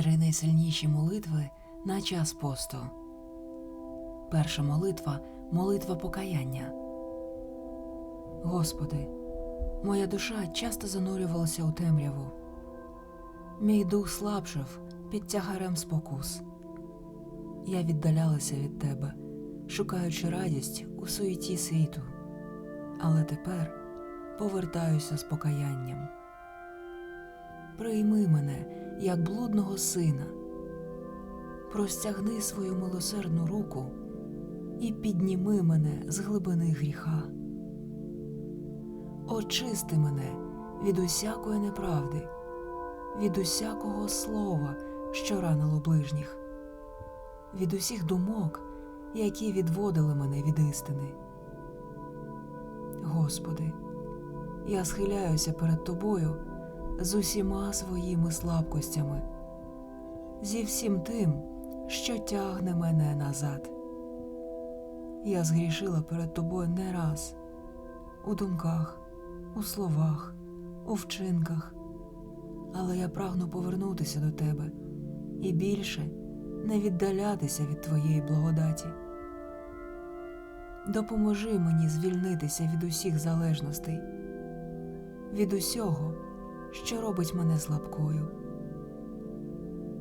Три найсильніші молитви на час посту. Перша молитва молитва покаяння. Господи, моя душа часто занурювалася у темряву. Мій дух слабшав під тягарем спокус. Я віддалялася від Тебе, шукаючи радість у суеті світу, але тепер повертаюся з покаянням. Прийми мене як блудного сина, простягни свою милосердну руку і підніми мене з глибини гріха. Очисти мене від усякої неправди, від усякого слова, що ранило ближніх, від усіх думок, які відводили мене від істини. Господи, я схиляюся перед Тобою з усіма своїми слабкостями, зі всім тим, що тягне мене назад. Я згрішила перед тобою не раз у думках, у словах, у вчинках, але я прагну повернутися до тебе і більше не віддалятися від твоєї благодаті. Допоможи мені звільнитися від усіх залежностей, від усього, що робить мене слабкою.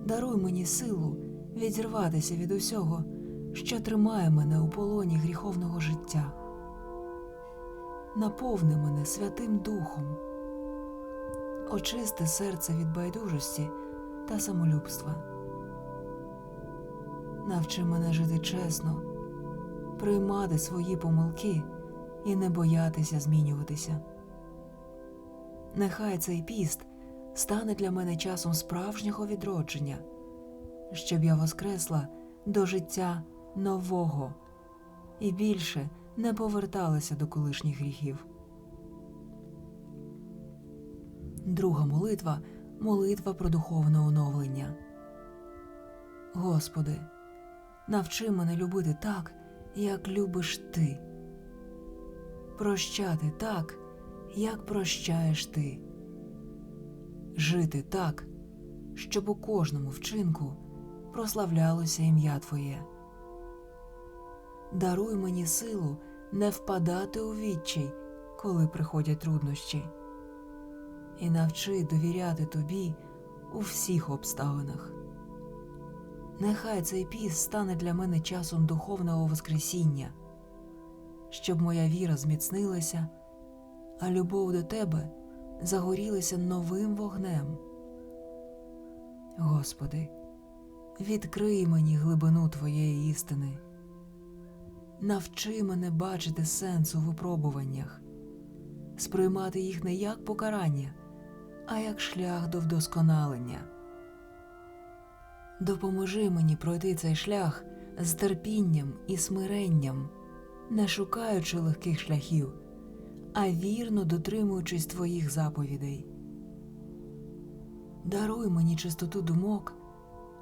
Даруй мені силу відірватися від усього, що тримає мене у полоні гріховного життя. Наповни мене Святим Духом, очисти серце від байдужості та самолюбства. Навчи мене жити чесно, приймати свої помилки і не боятися змінюватися. Нехай цей піст стане для мене часом справжнього відродження, щоб я воскресла до життя нового і більше не поверталася до колишніх гріхів. Друга молитва молитва про духовне оновлення. Господи, навчи мене любити так, як любиш Ти, прощати так, як прощаєш Ти, жити так, щоб у кожному вчинку прославлялося ім'я Твоє. Даруй мені силу не впадати у відчай, коли приходять труднощі, і навчи довіряти Тобі у всіх обставинах. Нехай цей піс стане для мене часом духовного Воскресіння, щоб моя віра зміцнилася, а любов до Тебе загорілася новим вогнем. Господи, відкрий мені глибину Твоєї істини, навчи мене бачити сенс у випробуваннях, сприймати їх не як покарання, а як шлях до вдосконалення. Допоможи мені пройти цей шлях з терпінням і смиренням, не шукаючи легких шляхів, а вірно дотримуючись твоїх заповідей. Даруй мені чистоту думок,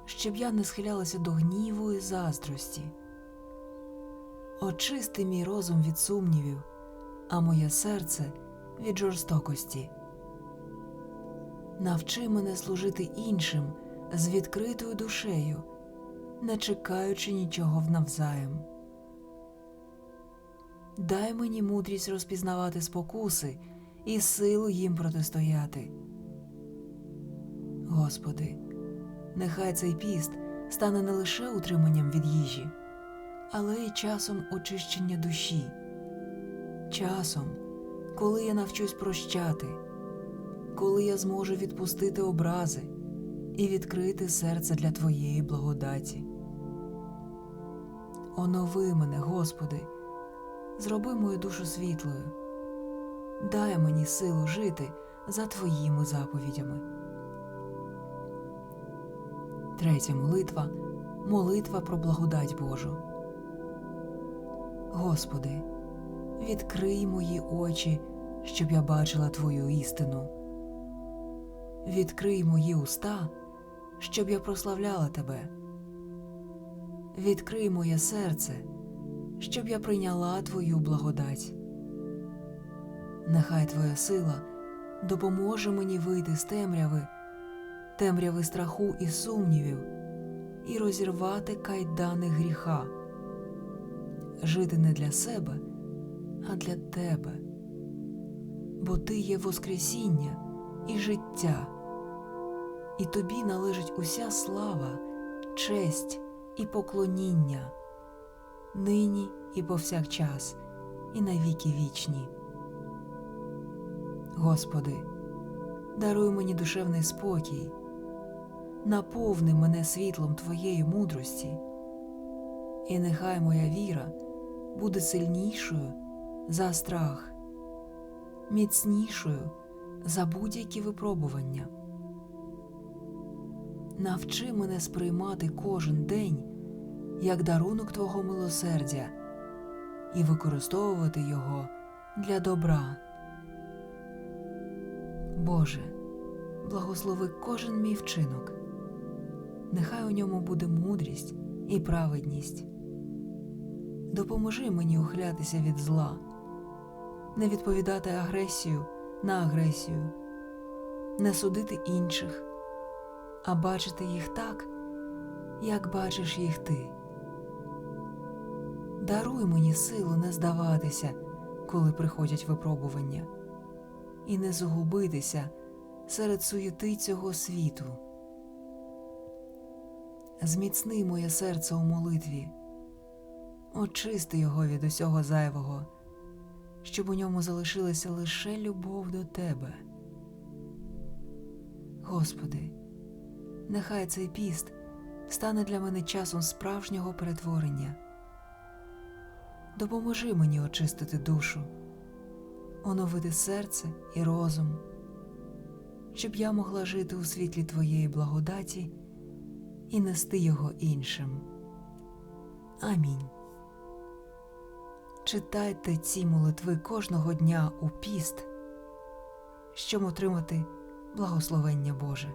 щоб я не схилялася до гніву і заздрості. Очисти мій розум від сумнівів, а моє серце від жорстокості. Навчи мене служити іншим з відкритою душею, не чекаючи нічого навзаєм. Дай мені мудрість розпізнавати спокуси і силу їм протистояти. Господи, нехай цей піст стане не лише утриманням від їжі, але й часом очищення душі, часом, коли я навчусь прощати, коли я зможу відпустити образи і відкрити серце для Твоєї благодаті. Онови мене, Господи, зроби мою душу світлою, дай мені силу жити за Твоїми заповідями. Третя молитва молитва про благодать Божу. Господи, відкрий мої очі, щоб я бачила Твою істину. Відкрий мої уста, щоб я прославляла Тебе. Відкрий моє серце, щоб я прийняла Твою благодать. Нехай Твоя сила допоможе мені вийти з темряви темряви страху і сумнівів і розірвати кайдани гріха, жити не для себе, а для тебе, бо ти є Воскресіння і життя, і тобі належить уся слава, честь і поклоніння, нині і повсякчас, і навіки вічні. Господи, даруй мені душевний спокій, наповни мене світлом Твоєї мудрості, і нехай моя віра буде сильнішою за страх, міцнішою за будь-які випробування. Навчи мене сприймати кожен день як дарунок Твого милосердя і використовувати його для добра. Боже, благослови кожен мій вчинок, нехай у ньому буде мудрість і праведність. Допоможи мені ухилятися від зла, не відповідати агресію на агресію, не судити інших, а бачити їх так, як бачиш їх ти. Даруй мені силу не здаватися, коли приходять випробування і не загубитися серед суєти цього світу. Зміцни моє серце у молитві, очисти його від усього зайвого, щоб у ньому залишилася лише любов до тебе. Господи, нехай цей піст стане для мене часом справжнього перетворення. Допоможи мені очистити душу оновити серце і розум, щоб я могла жити у світлі Твоєї благодаті і нести його іншим. Амінь. Читайте ці молитви кожного дня у піст, щоб отримати благословення Боже.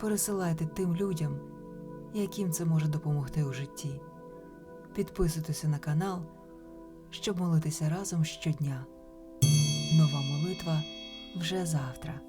Пересилайте тим людям, яким це може допомогти у житті. Підписуйтеся на канал, щоб молитися разом щодня. Нова молитва вже завтра.